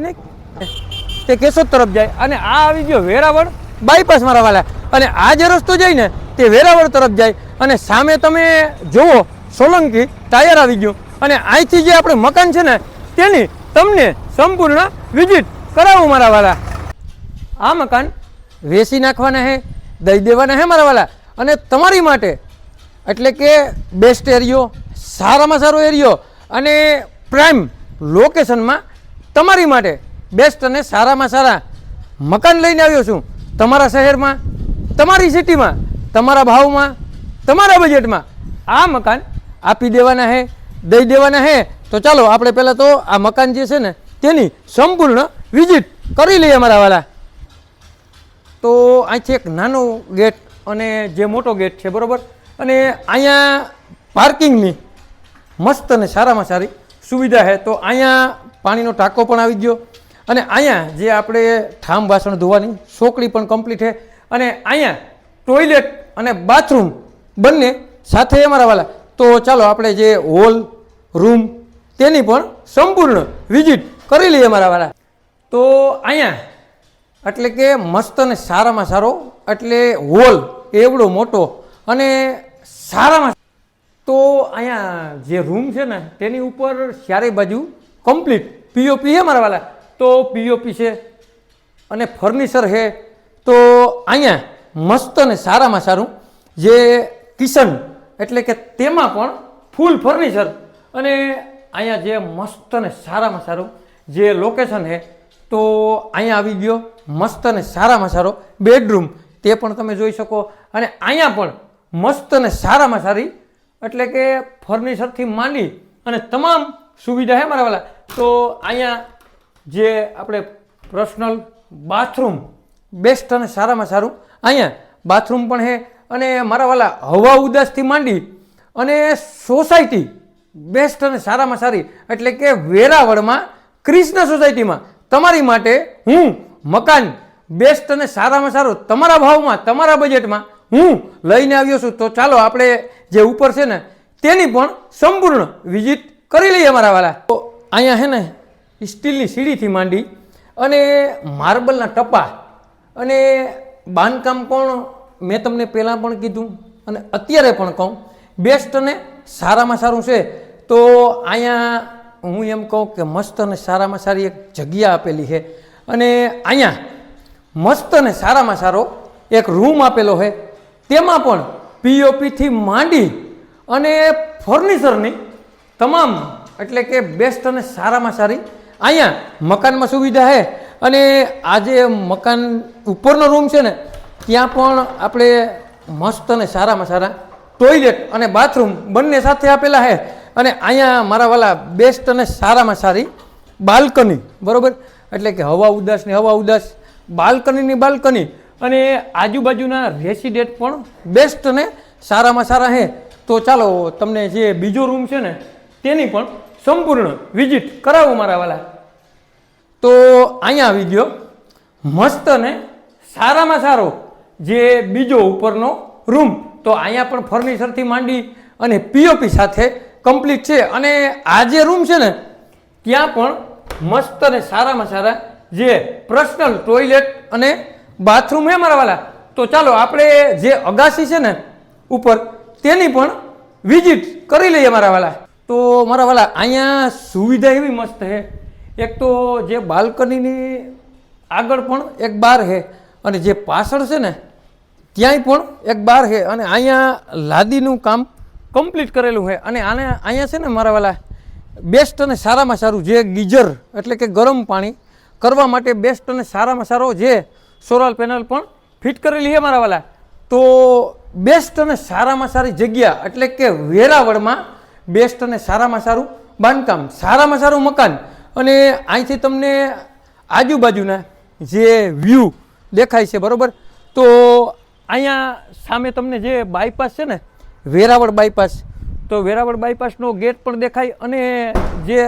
નાખ તે કેશોદ તરફ જાય. અને આ આવી ગયો વેરાવળ બાયપાસ મારા અને આ જે રસ્તો જાય ને, તે વેરાવળ તરફ જાય. અને સામે તમે જુઓ, સોલંકી ટાયર આવી ગયું. અને અહીંથી જે આપણે મકાન છે ને, તેની તમને સંપૂર્ણ વિઝિટ કરાવું મારા વાલા. આ મકાન વેચી નાખવાના હે, દઈ દેવાના હે મારા વાલા. અને તમારી માટે એટલે કે બેસ્ટ એરિયો સારામાં સારો એરિયો અને પ્રાઇમ લોકેશનમાં તમારી માટે બેસ્ટ અને સારામાં સારા મકાન લઈને આવ્યો છું. તમારા શહેરમાં, તમારી સિટીમાં, તમારા ભાવમાં, તમારા બજેટમાં આ મકાન આપી દેવાના હે દઈ દેવાના હે તો ચાલો, આપણે પહેલાં તો આ મકાન જે છે ને, તેની સંપૂર્ણ વિઝિટ કરી લઈએ અમારા વાલા તો અહીંથી એક નાનો ગેટ અને જે મોટો ગેટ છે, બરાબર? અને અહીંયા પાર્કિંગની મસ્ત અને સારામાં સારી સુવિધા છે. તો અહીંયા પાણીનો ટાંકો પણ આવી ગયો. અને અહીંયા જે આપણે ઠામ વાસણ ધોવાની, સોકડી પણ કમ્પ્લીટ છે. અને અહીંયા ટોયલેટ અને બાથરૂમ બંને સાથે અમારા વાલા. તો ચાલો આપણે જે હોલ રૂમ તેની પણ સંપૂર્ણ વિઝિટ કરી લઈએ મારા વાલા. તો અહીંયા, એટલે કે મસ્ત અને સારામાં સારો, એટલે હોલ એવડો મોટો અને સારામાં તો અહીંયા જે રૂમ છે ને, તેની ઉપર ચારે બાજુ કમ્પ્લીટ પીઓપી હે મારા વાલા. તો પીઓપી છે અને ફર્નિચર છે તો અહીંયા મસ્ત અને સારામાં સારું. જે કિચન એટલે કે તેમાં પણ ફૂલ ફર્નિચર અને અહીંયા જે મસ્ત અને સારામાં સારું. જે લોકેશન છે તો અહીંયા આવી ગયો. મસ્ત અને સારામાં સારો. બેડરૂમ તે પણ તમે જોઈ શકો. અને અહીંયા પણ મસ્ત અને સારામાં સારી. એટલે કે ફર્નિચરથી માંડી અને તમામ સુવિધા હે મારા વાલા. તો અહીંયા જે આપણે પર્સનલ બાથરૂમ બેસ્ટ અને સારામાં સારું, અહીંયા બાથરૂમ પણ છે અને મારા વાલા હવા ઉદાસથી માંડી અને સોસાયટી બેસ્ટ અને સારામાં સારી એટલે કે વેરાવળમાં ક્રિષ્ના સોસાયટીમાં તમારી માટે હું મકાન બેસ્ટ અને સારામાં સારું તમારા ભાવમાં, તમારા બજેટમાં હું લઈને આવ્યો છું. તો ચાલો આપણે જે ઉપર છે ને તેની પણ સંપૂર્ણ વિઝિટ કરી લઈએ મારા વાલા. અહીંયા હે ને સ્ટીલની સીડીથી માંડી અને માર્બલના ટપા અને બાંધકામ પણ મેં તમને પહેલાં પણ કીધું અને અત્યારે પણ કહું બેસ્ટ અને સારામાં સારું છે. તો અહીંયા હું એમ કહું કે મસ્ત અને સારામાં સારી એક જગ્યા આપેલી છે. અને અહીંયા મસ્ત અને સારામાં સારો એક રૂમ આપેલો છે. તેમાં પણ પીઓપીથી માંડી અને ફર્નિચરની તમામ એટલે કે બેસ્ટ અને સારામાં સારી. અહીંયા મકાનમાં સુવિધા છે અને આ જે મકાન ઉપરનો રૂમ છે ને, ત્યાં પણ આપણે મસ્ત અને સારામાં સારા ટોયલેટ અને બાથરૂમ બંને સાથે આપેલા છે. અને અહીંયા મારા વાલા બેસ્ટ અને સારામાં સારી બાલ્કની બરાબર? એટલે કે હવા ઉદાસ ને હવા ઉદાસ બાલ્કનીની બાલ્કની અને આજુબાજુના રેસિડેન્ટ પણ બેસ્ટ અને સારામાં સારા છે. તો ચાલો, તમને જે બીજો રૂમ છે ને તેની પણ સંપૂર્ણ વિઝિટ કરાવું મારા વાલા. તો અહીંયા આવી ગયો. મસ્ત અને સારામાં સારો જે બીજો ઉપરનો રૂમ. તો અહીંયા પણ ફર્નિચરથી માંડી અને પીઓપી સાથે કમ્પ્લીટ છે. અને આ જે રૂમ છે ને, ત્યાં પણ મસ્ત અને સારામાં સારા જે પર્સનલ ટોયલેટ અને બાથરૂમ હે મારા વાલા. તો ચાલો આપણે જે અગાસી છે ને, ઉપર તેની પણ વિઝિટ કરી લઈએ મારા વાલા. તો મારા વાલા, અહીંયા સુવિધા એવી મસ્ત છે એક તો જે બાલ્કનીની આગળ પણ એક બાર છે અને જે પાછળ છે ને, ત્યાંય પણ એક બાર છે અને અહીંયા લાદીનું કામ કમ્પ્લીટ કરેલું છે અને આને અહીંયા છે ને મારા વાલા, બેસ્ટ અને સારામાં સારું જે ગીઝર એટલે કે ગરમ પાણી કરવા માટે બેસ્ટ અને સારામાં સારો જે સોલાર પેનલ પણ ફિટ કરેલી છે મારા વાલા. તો બેસ્ટ અને સારામાં સારી જગ્યા એટલે કે વેરાવળમાં બેસ્ટ અને સારામાં સારું બાંધકામ, સારામાં સારું મકાન. અને અહીંથી તમને આજુબાજુના જે વ્યૂ દેખાય છે, બરાબર? તો અહીંયા સામે તમને જે બાયપાસ છે ને, વેરાવળ બાયપાસ તો વેરાવળ બાયપાસનો ગેટ પણ દેખાય અને જે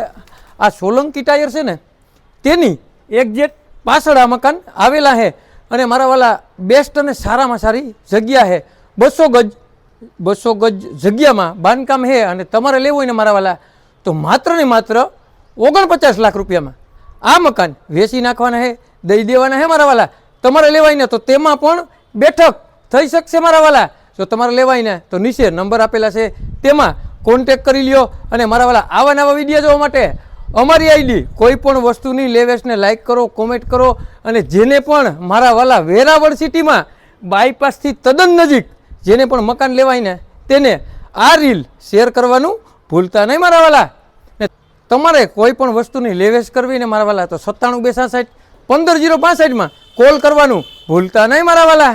આ સોલંકી ટાયર છે ને, તેની એક્ઝેક્ટ પાછળ આ મકાન આવેલા છે અને મારા વાલા બેસ્ટ અને સારામાં સારી જગ્યા છે બસો ગજ બસો ગજ જગ્યામાં બાંધકામ છે અને તમારે લેવું હોય ને મારા વાલા, તો માત્ર ને માત્ર ઓગણપચાસ લાખ રૂપિયામાં આ મકાન વેચી નાખવાના હે, દઈ દેવાના હે મારા વાલા. તમારે લેવાય ને તો તેમાં પણ બેઠક થઈ શકશે મારા વાલા. જો તમારે લેવાય ને તો નીચે નંબર આપેલા છે, તેમાં કોન્ટેક કરી લ્યો અને મારા વાલા આવા નવા વીડિયો જોવા માટે અમારી આઈડી કોઈ પણ વસ્તુની લેવેસને લાઇક કરો કોમેન્ટ કરો અને જેને પણ મારા વાલા વેરાવળ સિટીમાં બાયપાસથી તદ્દન નજીક જેને પણ મકાન લેવાય ને, તેને આ રીલ શેર કરવાનું ભૂલતા નહીં મારા વાલા. ને તમારે કોઈ પણ વસ્તુની લેવેશ કરવી ને મારા તો સત્તાણું બે સાસઠ પંદર જીરો પાસઠમાં કોલ કરવાનું ભૂલતા નહીં મારા વાલા.